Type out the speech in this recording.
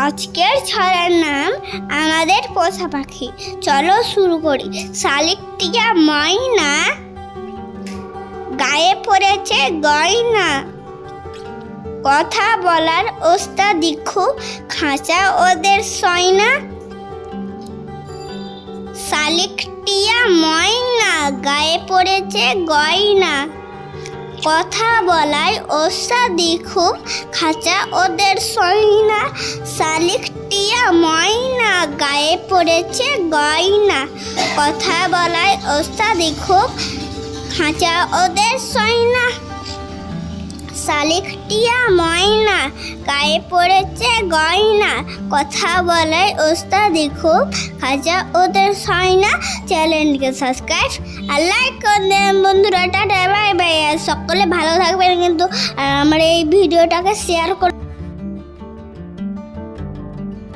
আজকের ছড়ার নাম আমাদের পোষা পাখি। চলো শুরু করি। শালিক টিয়া ময়না। গায়ে পড়েছে গয়না। কথা বলার ওস্তা দিখু খাঁচা ওদের সয়না। শালিক টিয়া ময়না, গায়ে পড়েছে গয়না। কথা বলায় ওসা খুব খাঁচা ওদের সইনা শালিক টিয়া ময়না, গায়ে পড়েছে গয়না। কথা বলায় ওসা খুব খাঁচা ওদের সইনা শালিক টিয়া ময়না, গায়ে পড়েছে গয়না। কথা বলায় ওস্তাদি খুব খাজা ওদের সয়না চ্যানেলকে সাবস্ক্রাইব আর লাইক করে দেন। বন্ধুরা, টাটা। সকলে ভালো থাকবেন কিন্তু আমার এই ভিডিওটাকে শেয়ার করে